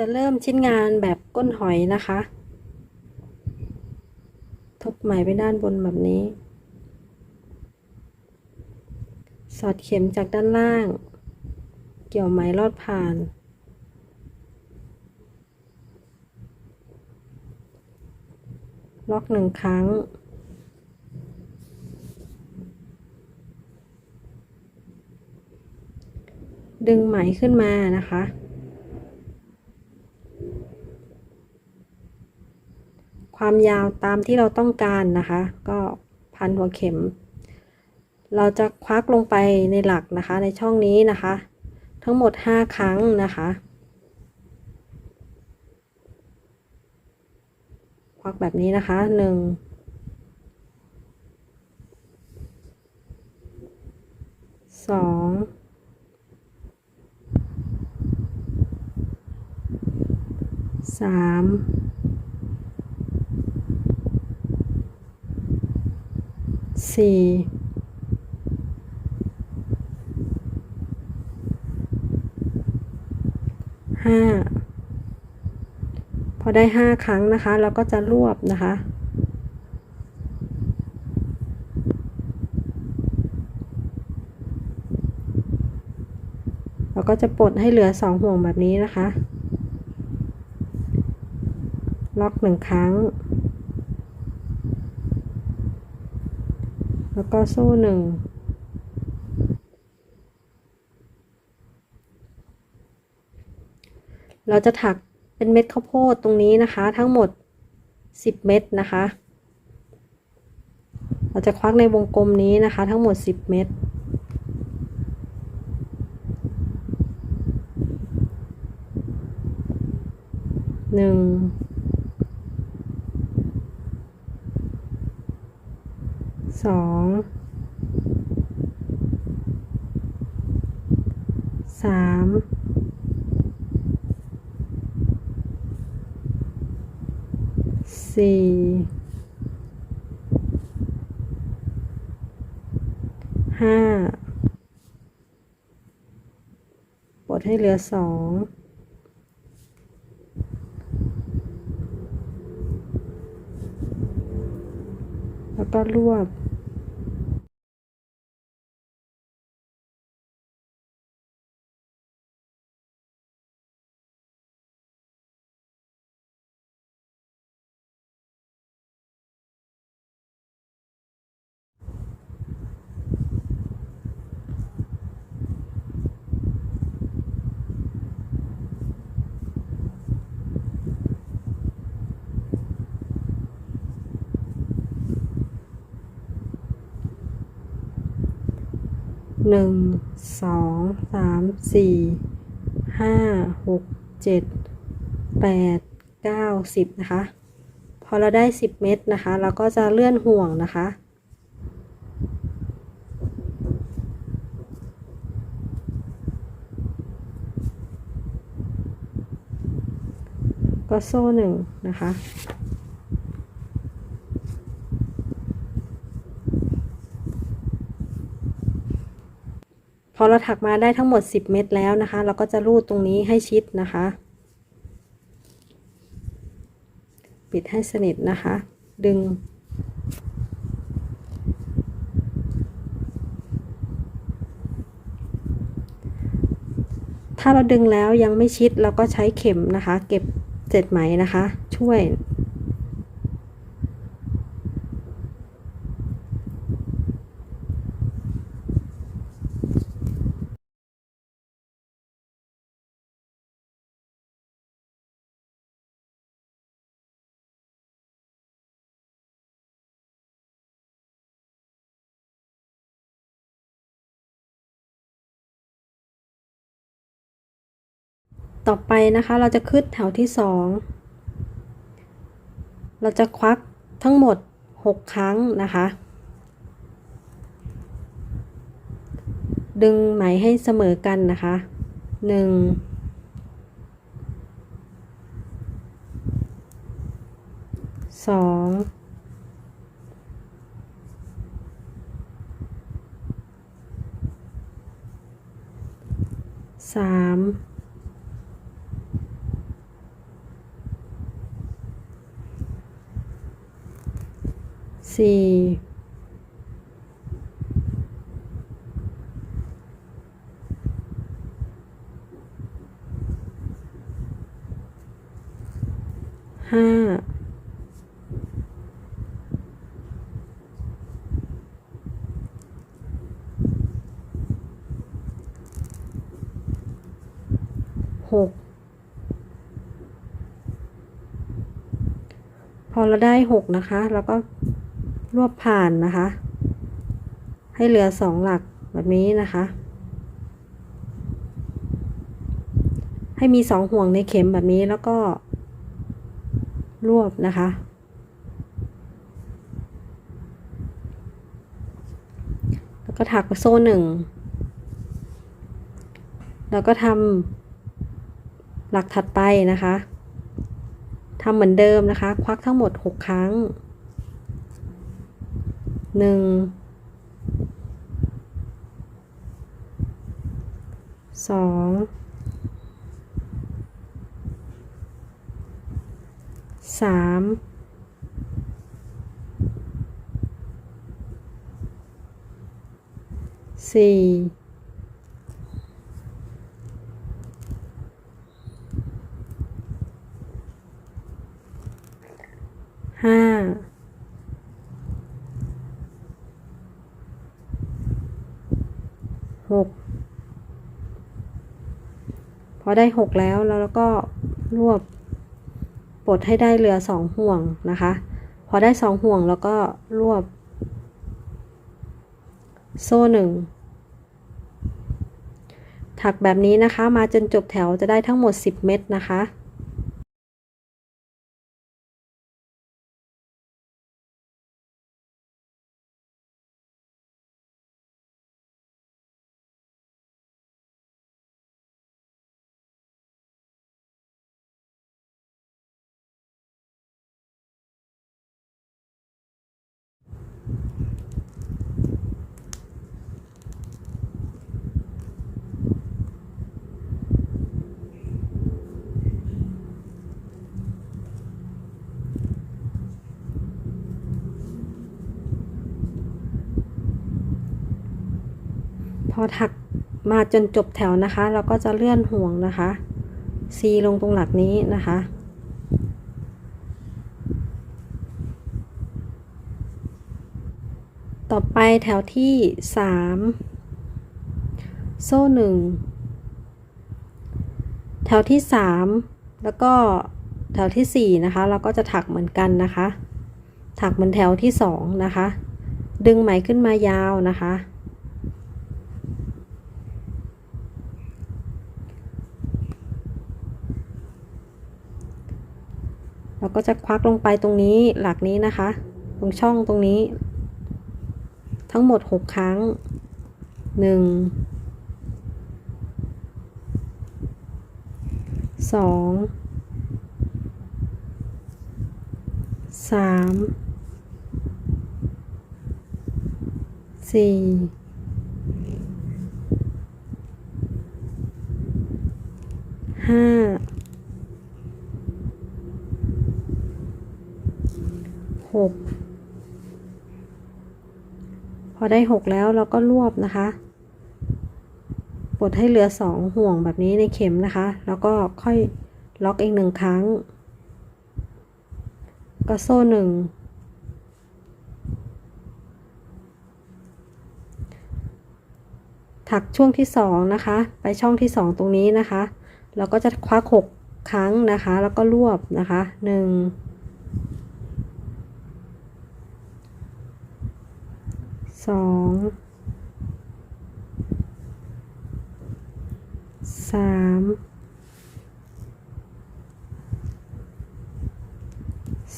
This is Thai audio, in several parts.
จะเริ่มชิ้นงานแบบก้นหอยนะคะ ทบไหมไปด้านบนแบบนี้ สอดเข็มจากด้านล่าง เกี่ยวไหมลอดผ่านล็อกหนึ่งครั้ง ดึงไหมขึ้นมานะคะ ความยาวตามที่เราต้องการนะคะ ก็พันหัวเข็ม เราจะควักลงไปในหลักนะคะ ในช่องนี้นะคะ ทั้งหมด 5 ครั้งนะคะ ควักแบบนี้นะคะ 1 2 3 สี่ห้าพอได้ห้าครั้งนะคะ เราก็จะรวบนะคะ เราก็จะปลดให้เหลือสองห่วงแบบนี้นะคะ ล็อกหนึ่งครั้ง แล้วก็โซ่หนึ่งเราจะถักเป็นเม็ดข้าวโพดตรงนี้นะคะ ทั้งหมด 10 เม็ดนะคะ เราจะควักในวงกลมนี้นะคะ ทั้งหมด 10 เม็ด หนึ่ง สอง สาม สี่ ห้าปลดให้เหลือสองแล้วก็รวบ หนึ่งสองสามสี่ห้าหกเจ็ดแปดเก้าสิบนะคะ พอเราได้สิบเม็ดนะคะ เราก็จะเลื่อนห่วงนะคะ ก็โซ่หนึ่งนะคะ พอเราถักมาได้ทั้งหมด 10 เม็ดแล้วนะคะ เราก็จะรูดตรงนี้ให้ชิดนะคะ ปิดให้สนิทนะคะ ดึง ถ้าเราดึงแล้วยังไม่ชิดเราก็ใช้เข็มนะคะ เก็บเศษไหมนะคะ ช่วย ต่อไปนะคะเราจะขึ้นแถวที่สองเราจะควักทั้งหมด 6 ครั้งนะคะ ดึงไหมให้เสมอกันนะคะ 1 2 3 สี่ห้าหกพอเราได้หกนะคะ แล้วก็ รวบผ่านนะคะ ให้เหลือสองหลักแบบนี้นะคะ ให้มีสองห่วงในเข็มแบบนี้แล้วก็รวบนะคะ แล้วก็ถักโซ่หนึ่ง แล้วก็ทำหลักถัดไปนะคะทำเหมือนเดิมนะคะ ควักทั้งหมด 6 ครั้ง หนึ่งสองสามสี่ หก พอ ได้หกแล้วแล้วเราก็รวบปลดให้ได้เหลือสองห่วงนะคะ พอได้สองห่วงแล้วก็รวบ โซ่หนึ่งถักแบบนี้นะคะ มาจนจบแถวจะได้ทั้งหมด 10 เม็ดนะคะ พอถักมาจนจบแถวนะคะ เราก็จะเลื่อนห่วงนะคะ C ลงตรงหลักนี้นะคะ ต่อไปแถวที่ 3 โซ่หนึ่งแถวที่ 3 แล้วก็แถวที่ 4 นะคะ เราก็จะถักเหมือนกันนะคะ ถักเหมือนแถวที่ 2 นะคะ ดึงไหมขึ้นมายาวนะคะ เรา ก็จะควักลงไปตรงนี้หลักนี้นะคะ ตรงช่องตรงนี้ ทั้งหมด 6 ครั้ง 1 2 3 4ห้า หกพอได้หกแล้วเราก็รวบนะคะปลดให้เหลือสองห่วงแบบนี้ในเข็มนะคะ แล้วก็ค่อยล็อกอีกหนึ่งครั้ง ก็โซ่หนึ่งถักช่วงที่สองนะคะ ไปช่องที่สองตรงนี้นะคะ เราก็จะคว้าหกครั้งนะคะ แล้วก็รวบนะคะหนึ่ง สองสาม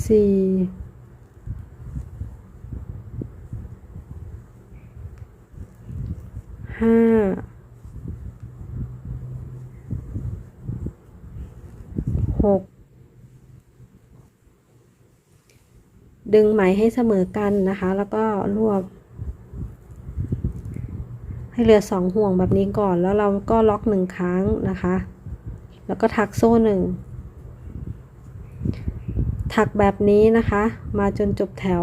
สี่ห้าหกดึงไหมให้เสมอกันนะคะ แล้วก็รวบ ให้เหลือสองห่วงแบบนี้ก่อน แล้วเราก็ล็อกหนึ่งครั้งนะคะ แล้วก็ถักโซ่หนึ่งถักแบบนี้นะคะ มาจนจบแถว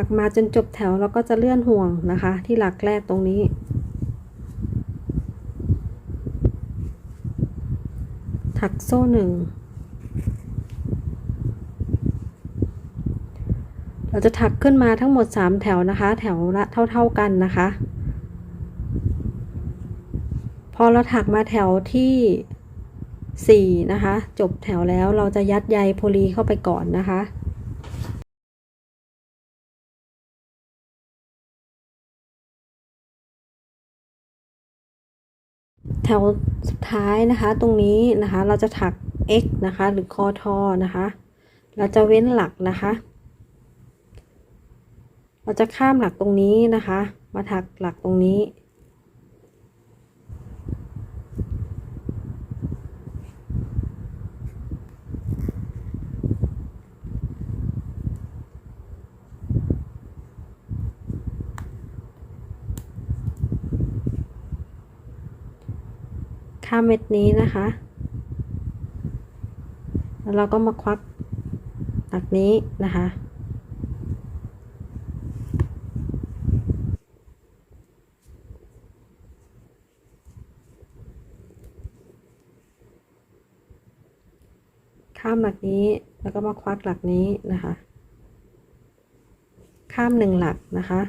ถักมาจนจบแถวแล้วก็จะเลื่อนห่วงนะคะ ที่หลักแรกตรงนี้ ถักโซ่หนึ่งเราจะถักขึ้นมาทั้งหมด 3 แถวนะคะ แถวละเท่า ๆกันนะคะ พอเราถักมาแถวที่ 4 นะคะ จบแถวแล้วเราจะยัดใยโพลีเข้าไปก่อนนะคะ แถวสุดท้ายนะคะตรงนี้นะคะเราจะถัก x นะคะ หรือคอทอนะคะ เราจะเว้นหลักนะคะ เราจะข้ามหลักตรงนี้นะคะ มาถักหลักตรงนี้ ข้ามเม็ดนี้นะคะ แล้วเราก็มาควักหลักนี้นะคะ ข้ามหลักนี้แล้วก็มาควักหลักนี้นะคะ ข้ามหนึ่งหลักนะคะ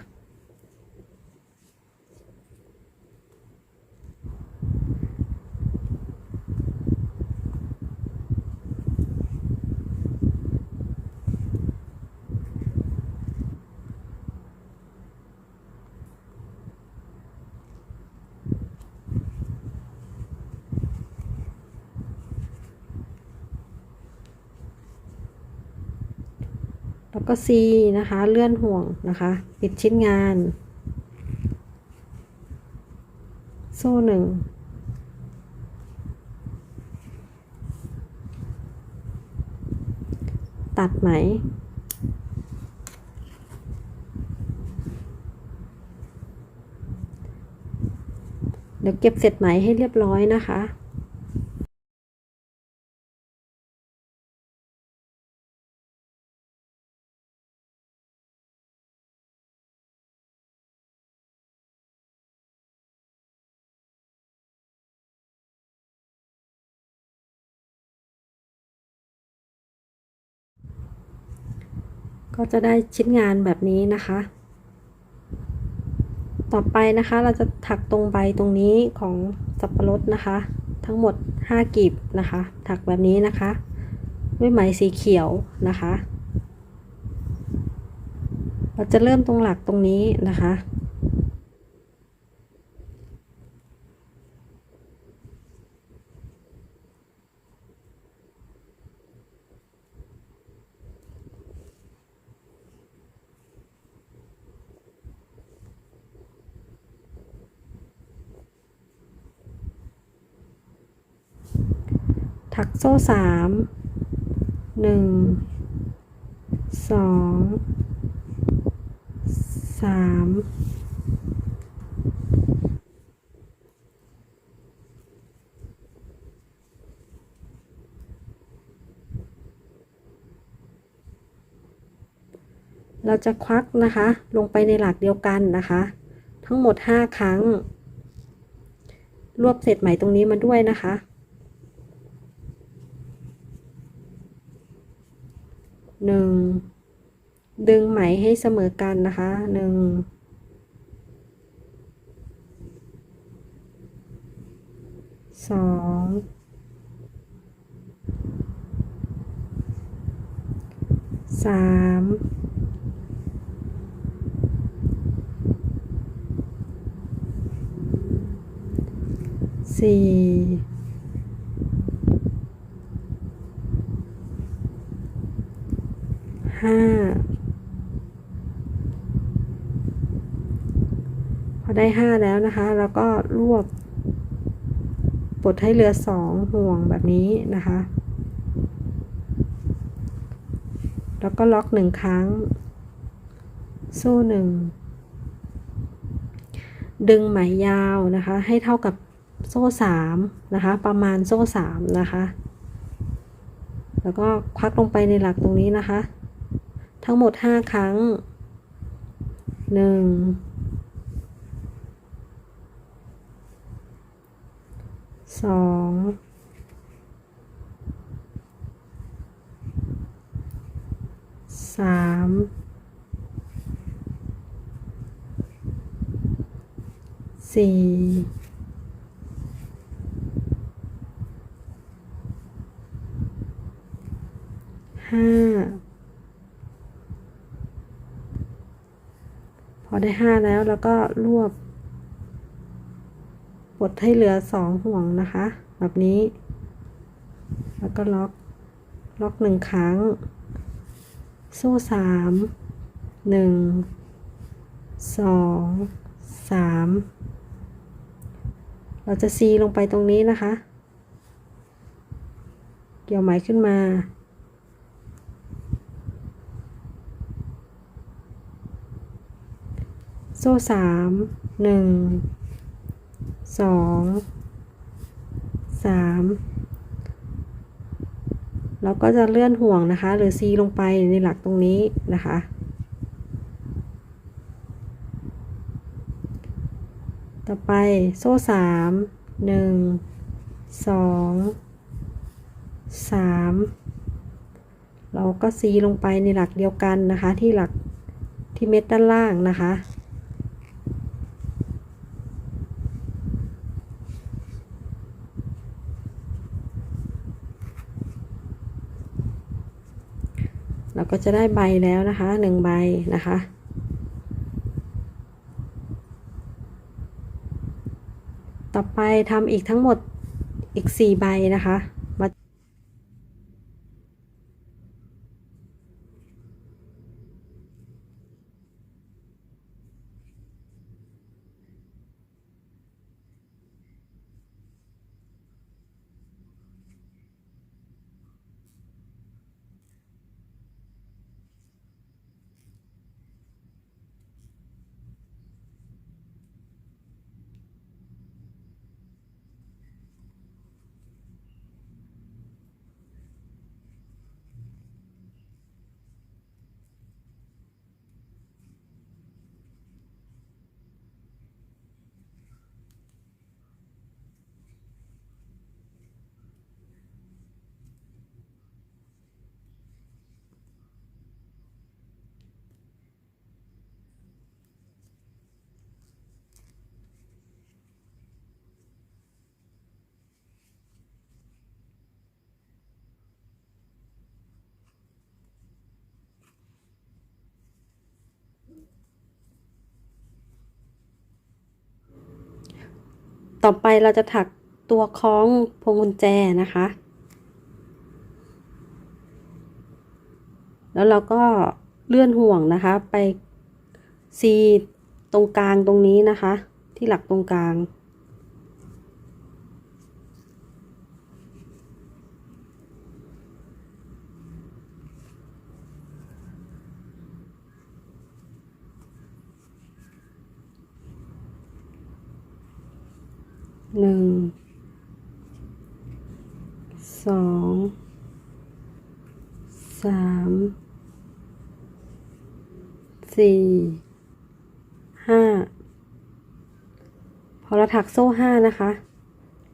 ก็ C นะคะ เลื่อนห่วงนะคะ ปิดชิ้นงาน โซ่หนึ่งตัดไหม เดี๋ยวเก็บเสร็จไหมให้เรียบร้อยนะคะ ก็จะได้ชิ้นงานแบบนี้นะคะ ต่อไปนะคะเราจะถักตรงใบตรงนี้ของสับปะรดนะคะ ทั้งหมด 5กีบนะคะ ถักแบบนี้นะคะ ด้วยไหมสีเขียวนะคะ เราจะเริ่มตรงหลักตรงนี้นะคะ ถัก โซ่สามหนึ่งสองสามเราจะควักนะคะ ลงไปในหลักเดียวกันนะคะ ทั้งหมด 5 ครั้ง รวบเศษไหมตรงนี้มาด้วยนะคะ หนึ่งดึงไหมให้เสมอกันนะคะหนึ่งสองสามสี่ ห้าพอได้ห้าแล้วนะคะ แล้วก็รวบปลดให้เหลือสองห่วงแบบนี้นะคะ แล้วก็ล็อกหนึ่งครั้ง โซ่หนึ่ง ดึงไหมยาวนะคะ ให้เท่ากับโซ่สามนะคะ ประมาณโซ่สามนะคะ แล้วก็ควักลงไปในหลักตรงนี้นะคะ ทั้งหมด 5 ครั้ง 1 2 3 4 5 พอได้ห้าแล้วแล้วก็รวบ ปลดให้เหลือสองห่วงนะคะ แบบนี้ แล้วก็ล็อก ล็อกหนึ่งครั้ง โซ่สามหนึ่งสองสามเราจะซีลงไปตรงนี้นะคะ เกี่ยวไหมขึ้นมา โซ่สามหนึ่งสองสามเราก็จะเลื่อนห่วงนะคะ หรือซีลงไปในหลักตรงนี้นะคะ ต่อไปโซ่สามหนึ่งสองสามเราก็ซีลงไปในหลักเดียวกันนะคะ ที่หลักที่เม็ดด้านล่างนะคะ เราก็ จะได้ใบแล้วนะคะหนึ่งใบนะคะต่อไปทำอีกทั้งหมดอีกสี่ใบนะคะมา ต่อไปเราจะถักตัวคล้องพวงกุญแจนะคะ แล้วเราก็เลื่อนห่วงนะคะไปซีตรงกลางตรงนี้นะคะ ที่หลักตรงกลาง หนึ่งสองสามสี่ห้าพอเราถักโซ่ห้านะคะ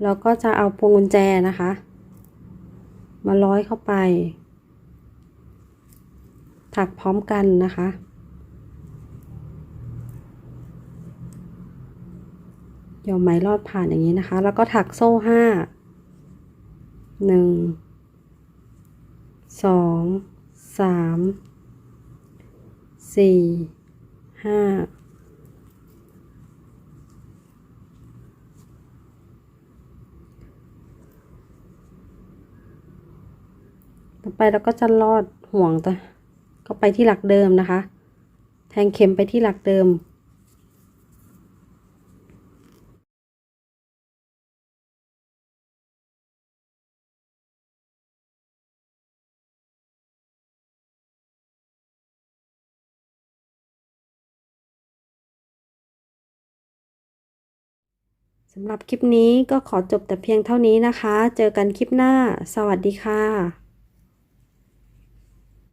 เราก็จะเอาพวงกุญแจนะคะ มาร้อยเข้าไป ถักพร้อมกันนะคะ เดี๋ยวไหมลอดผ่านอย่างนี้นะคะ แล้วก็ถักโซ่ห้าหนึ่งสองสามสี่ห้าต่อไปเราก็จะลอดห่วงต่อก็ไปที่หลักเดิมนะคะ แทงเข็มไปที่หลักเดิม สำหรับคลิปนี้ก็ขอจบแต่เพียงเท่านี้นะคะ เจอกันคลิปหน้า สวัสดีค่ะ